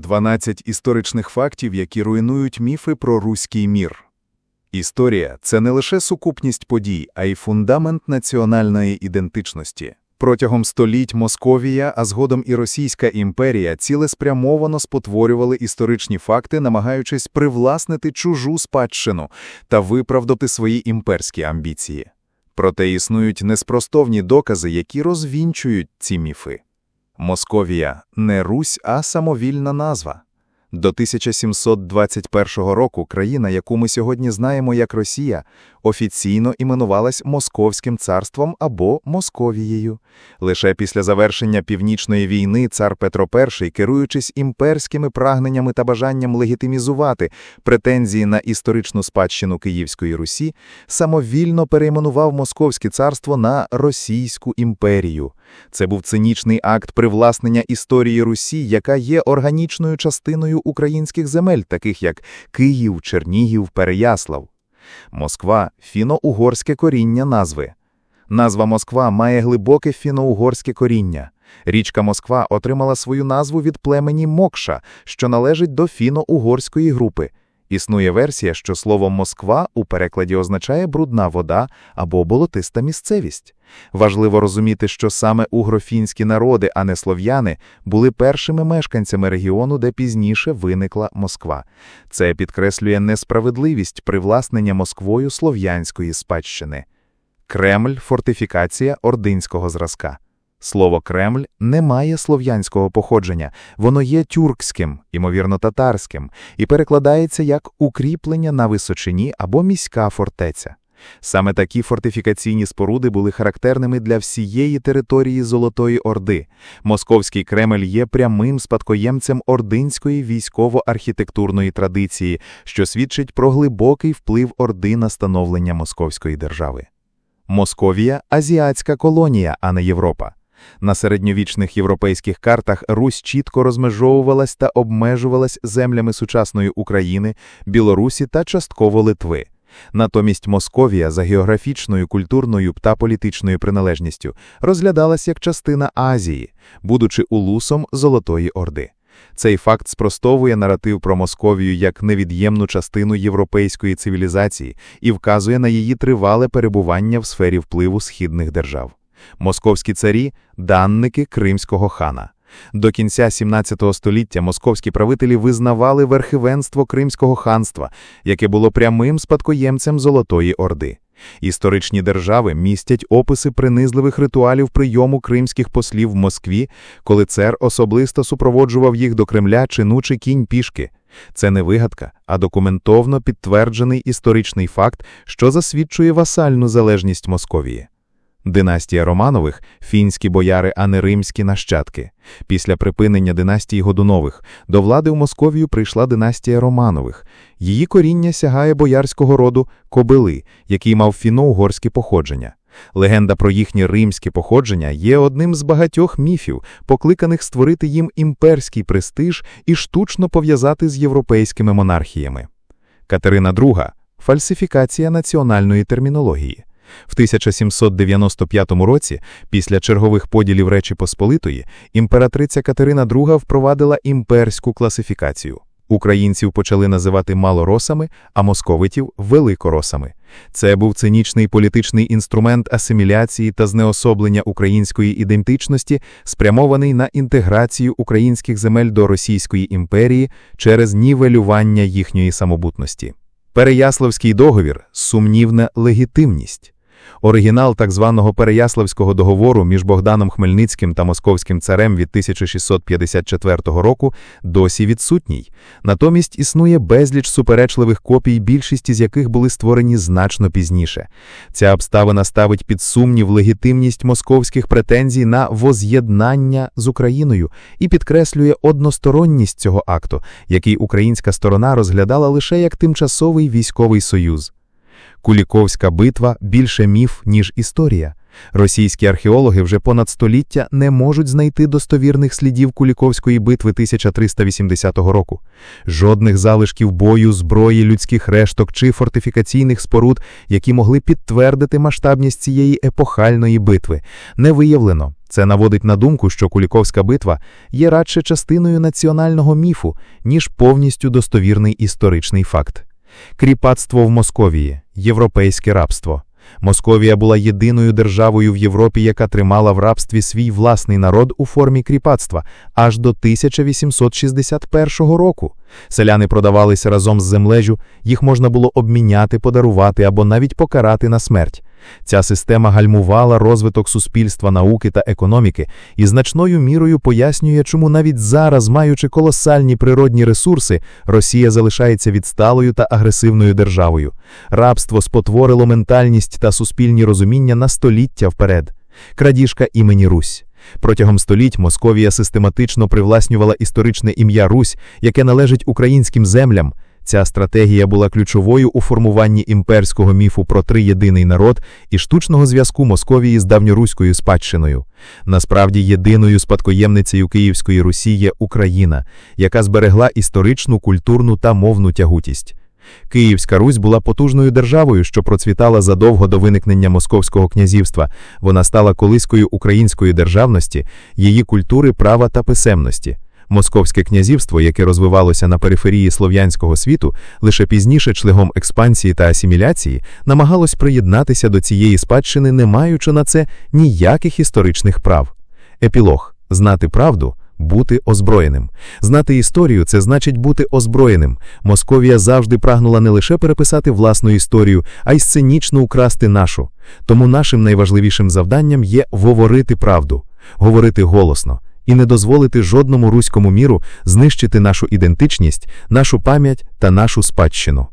12 історичних фактів, які руйнують міфи про руський мір. Історія – це не лише сукупність подій, а й фундамент національної ідентичності. Протягом століть Московія, а згодом і Російська імперія цілеспрямовано спотворювали історичні факти, намагаючись привласнити чужу спадщину та виправдати свої імперські амбіції. Проте існують неспростовні докази, які розвінчують ці міфи. Московія – не Русь, а самовільна назва. До 1721 року країна, яку ми сьогодні знаємо як Росія, офіційно іменувалась Московським царством або Московією. Лише після завершення Північної війни цар Петро І, керуючись імперськими прагненнями та бажанням легітимізувати претензії на історичну спадщину Київської Русі, самовільно перейменував Московське царство на Російську імперію. Це був цинічний акт привласнення історії Русі, яка є органічною частиною українських земель, таких як Київ, Чернігів, Переяслав. Москва фіно-угорське коріння назви. Назва Москва має глибоке фіно-угорське коріння. Річка Москва отримала свою назву від племені Мокша, що належить до фіно-угорської групи. Існує версія, що слово Москва у перекладі означає брудна вода або болотиста місцевість. Важливо розуміти, що саме угрофінські народи, а не слов'яни, були першими мешканцями регіону, де пізніше виникла Москва. Це підкреслює несправедливість привласнення Москвою слов'янської спадщини. Кремль фортифікація ординського зразка. Слово Кремль не має слов'янського походження, воно є тюркським, ймовірно, татарським, і перекладається як укріплення на височині або міська фортеця. Саме такі фортифікаційні споруди були характерними для всієї території Золотої Орди. Московський Кремль є прямим спадкоємцем ординської військово-архітектурної традиції, що свідчить про глибокий вплив Орди на становлення Московської держави. Московія азіатська колонія, а не Європа. На середньовічних європейських картах Русь чітко розмежовувалась та обмежувалась землями сучасної України, Білорусі та частково Литви. Натомість Московія за географічною, культурною та політичною приналежністю розглядалась як частина Азії, будучи улусом Золотої Орди. Цей факт спростовує наратив про Московію як невід'ємну частину європейської цивілізації і вказує на її тривале перебування в сфері впливу східних держав. Московські царі данники кримського хана. До кінця 17 століття московські правителі визнавали верховенство Кримського ханства, яке було прямим спадкоємцем Золотої Орди. Історичні держави містять описи принизливих ритуалів прийому кримських послів в Москві, коли цар особисто супроводжував їх до Кремля чинучи кінь пішки. Це не вигадка, а документовно підтверджений історичний факт, що засвідчує васальну залежність Московії. Династія Романових фінські бояри, а не римські нащадки. Після припинення династії Годунових до влади в Московію прийшла династія Романових. Її коріння сягає боярського роду Кобили, який мав фіно-угорське походження. Легенда про їхнє римське походження є одним з багатьох міфів, покликаних створити їм імперський престиж і штучно пов'язати з європейськими монархіями. Катерина II фальсифікація національної термінології. В 1795 році, після чергових поділів Речі Посполитої, імператриця Катерина II впровадила імперську класифікацію. Українців почали називати малоросами, а московитів великоросами. Це був цинічний політичний інструмент асиміляції та знеособлення української ідентичності, спрямований на інтеграцію українських земель до Російської імперії через нівелювання їхньої самобутності. Переяславський договір сумнівна легітимність. Оригінал так званого Переяславського договору між Богданом Хмельницьким та Московським царем від 1654 року досі відсутній. Натомість існує безліч суперечливих копій, більшість з яких були створені значно пізніше. Ця обставина ставить під сумнів легітимність московських претензій на воз'єднання з Україною і підкреслює односторонність цього акту, який українська сторона розглядала лише як тимчасовий військовий союз. Куліковська битва більше міф, ніж історія. Російські археологи вже понад століття не можуть знайти достовірних слідів Куліковської битви 1380 року. Жодних залишків бою, зброї, людських решток чи фортифікаційних споруд, які могли підтвердити масштабність цієї епохальної битви, не виявлено. Це наводить на думку, що Куліковська битва є радше частиною національного міфу, ніж повністю достовірний історичний факт. Кріпацтво в Московії, європейське рабство. Московія була єдиною державою в Європі, яка тримала в рабстві свій власний народ у формі кріпацтва аж до 1861 року. Селяни продавалися разом з землею, їх можна було обміняти, подарувати або навіть покарати на смерть. Ця система гальмувала розвиток суспільства, науки та економіки і значною мірою пояснює, чому навіть зараз, маючи колосальні природні ресурси, Росія залишається відсталою та агресивною державою. Рабство спотворило ментальність та суспільні розуміння на століття вперед. Крадіжка імені Русь. Протягом століть Московія систематично привласнювала історичне ім'я Русь, яке належить українським землям. Ця стратегія була ключовою у формуванні імперського міфу про триєдиний народ і штучного зв'язку Московії з давньоруською спадщиною. Насправді, єдиною спадкоємницею Київської Русі є Україна, яка зберегла історичну, культурну та мовну тягутість. Київська Русь була потужною державою, що процвітала задовго до виникнення Московського князівства. Вона стала колискою української державності, її культури, права та писемності. Московське князівство, яке розвивалося на периферії слов'янського світу, лише пізніше шлягом експансії та асиміляції, намагалось приєднатися до цієї спадщини, не маючи на це ніяких історичних прав. Епілог знати правду. Бути озброєним. Знати історію це значить бути озброєним. Московія завжди прагнула не лише переписати власну історію, а й сценічно украсти нашу. Тому нашим найважливішим завданням є говорити правду, говорити голосно і не дозволити жодному руському міру знищити нашу ідентичність, нашу пам'ять та нашу спадщину.